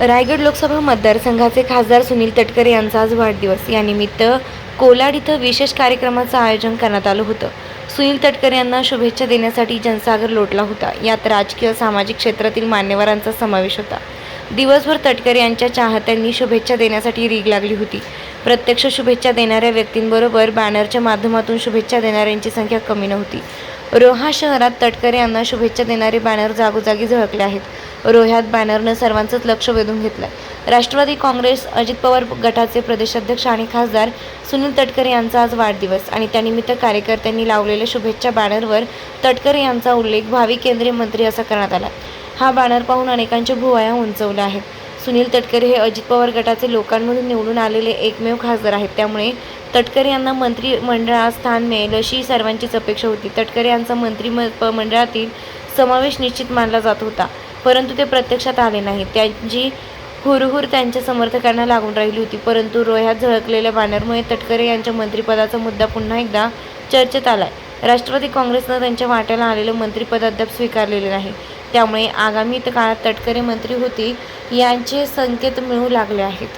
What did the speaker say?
रायगड लोकसभा मतदारसंघाचे खासदार सुनील तटकरे यांचा आज वाढदिवस. यानिमित्त कोलाड इथं विशेष कार्यक्रमाचं आयोजन करण्यात आलं होतं. सुनील तटकरे यांना शुभेच्छा देण्यासाठी जनसागर लोटला होता. यात राजकीय सामाजिक क्षेत्रातील मान्यवरांचा समावेश होता. दिवसभर तटकरे यांच्या चाहत्यांनी शुभेच्छा देण्यासाठी रीग लागली होती. प्रत्यक्ष शुभेच्छा देणाऱ्या व्यक्तींबरोबर बॅनरच्या माध्यमातून शुभेच्छा देणाऱ्यांची संख्या कमी नव्हती. रोहा शहरात तटकरे यांना शुभेच्छा देणारे बॅनर जागोजागी झळकले आहेत. रोह्यात बॅनरनं सर्वांचंच लक्ष वेधून घेतलंय. राष्ट्रवादी काँग्रेस अजित पवार गटाचे प्रदेशाध्यक्ष आणि खासदार सुनील तटकरे यांचा आज वाढदिवस आणि त्यानिमित्त कार्यकर्त्यांनी लावलेल्या शुभेच्छा बॅनरवर तटकरे यांचा उल्लेख भावी केंद्रीय मंत्री असा करण्यात आला. हा बॅनर पाहून अनेकांच्या भुवाया उंचवल्या आहेत. सुनील तटकरे हे अजित पवार गटाचे लोकांमधून निवडून आलेले एकमेव खासदार आहेत. त्यामुळे तटकरे यांना मंत्रिमंडळात स्थान मिळेल अशी सर्वांचीच अपेक्षा होती. तटकरे यांचा मंत्री मंडळातील समावेश निश्चित मानला जात होता. परंतु ते प्रत्यक्षात आले नाही त्यांची हुरहुर त्यांच्या समर्थकांना लागून राहिली होती. परंतु रोह्यात झळकलेल्या बॅनरमुळे तटकरे यांच्या मंत्रिपदाचा मुद्दा पुन्हा एकदा चर्चेत आलाय. राष्ट्रवादी काँग्रेसनं त्यांच्या वाट्याला आलेलं मंत्रिपद अद्याप स्वीकारलेले नाही. त्यामुळे आगामी काळात तटकरे मंत्री होती यांचे संकेत मिळू लागले आहेत.